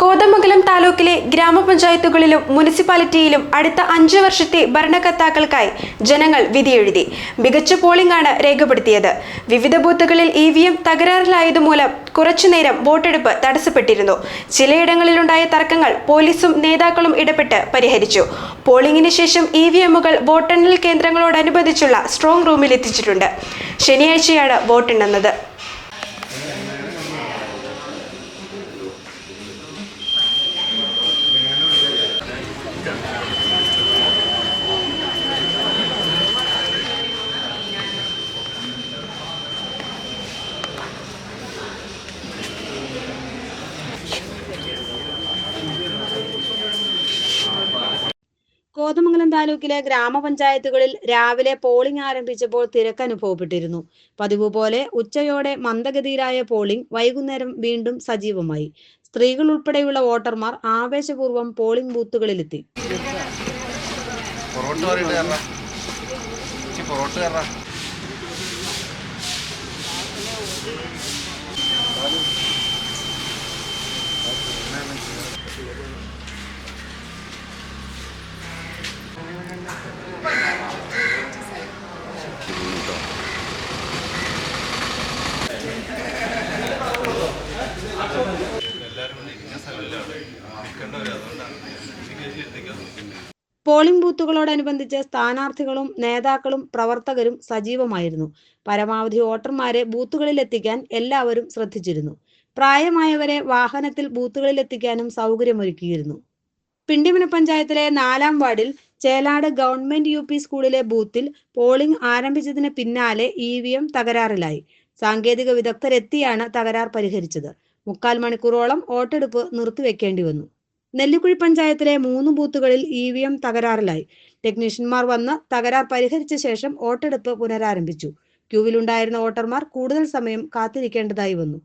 കോതമംഗലം താലൂക്കിലെ ഗ്രാമപഞ്ചായത്തുകളിലും മുനിസിപ്പാലിറ്റിയിലും അടുത്ത അഞ്ച് വർഷത്തെ ഭരണകർത്താക്കൾക്കായി ജനങ്ങൾ വിധിയെഴുതി. മികച്ച പോളിംഗ് ആണ് രേഖപ്പെടുത്തിയത്. വിവിധ ബൂത്തുകളിൽ ഇ വി എം തകരാറിലായതുമൂലം കുറച്ചുനേരം വോട്ടെടുപ്പ് തടസ്സപ്പെട്ടിരുന്നു. ചിലയിടങ്ങളിലുണ്ടായ തർക്കങ്ങൾ പോലീസും നേതാക്കളും ഇടപെട്ട് പരിഹരിച്ചു. പോളിംഗിന് ശേഷം ഇ വി എമ്മുകൾ വോട്ടെണ്ണൽ കേന്ദ്രങ്ങളോടനുബന്ധിച്ചുള്ള സ്ട്രോങ് റൂമിൽ എത്തിച്ചിട്ടുണ്ട്. ശനിയാഴ്ചയാണ് വോട്ടെണ്ണുന്നത്. കോതമംഗലം താലൂക്കിലെ ഗ്രാമപഞ്ചായത്തുകളിൽ രാവിലെ പോളിംഗ് ആരംഭിച്ചപ്പോൾ തിരക്ക് അനുഭവപ്പെട്ടിരുന്നു. പതിവ് പോലെ ഉച്ചയോടെ മന്ദഗതിയിലായ പോളിംഗ് വൈകുന്നേരം വീണ്ടും സജീവമായി. സ്ത്രീകൾ ഉൾപ്പെടെയുള്ള വോട്ടർമാർ ആവേശപൂർവം പോളിംഗ് ബൂത്തുകളിലെത്തി. Thank പറയിട്ട് പോളിംഗ് ബൂത്തുകളോടനുബന്ധിച്ച് സ്ഥാനാർത്ഥികളും നേതാക്കളും പ്രവർത്തകരും സജീവമായിരുന്നു. പരമാവധി വോട്ടർമാരെ ബൂത്തുകളിൽ എത്തിക്കാൻ എല്ലാവരും ശ്രദ്ധിച്ചിരുന്നു. പ്രായമായവരെ വാഹനത്തിൽ ബൂത്തുകളിൽ എത്തിക്കാനും സൗകര്യമൊരുക്കിയിരുന്നു. പിണ്ടിമന പഞ്ചായത്തിലെ നാലാം വാർഡിൽ ചേലാട് ഗവൺമെന്റ് യു പി സ്കൂളിലെ ബൂത്തിൽ പോളിംഗ് ആരംഭിച്ചതിന് പിന്നാലെ ഇ വി എം തകരാറിലായി. സാങ്കേതിക വിദഗ്ധരെത്തിയാണ് തകരാർ പരിഹരിച്ചത്. മുക്കാൽ മണിക്കൂറോളം വോട്ടെടുപ്പ് നിർത്തിവെക്കേണ്ടി വന്നു. നെല്ലിക്കുഴി പഞ്ചായത്തിലെ മൂന്ന് ബൂത്തുകളിൽ ഇ വി എം തകരാറിലായി. ടെക്നീഷ്യന്മാർ വന്ന് തകരാർ പരിഹരിച്ച ശേഷം വോട്ടെടുപ്പ് പുനരാരംഭിച്ചു. ക്യൂവിലുണ്ടായിരുന്ന വോട്ടർമാർ കൂടുതൽ സമയം കാത്തിരിക്കേണ്ടതായി വന്നു.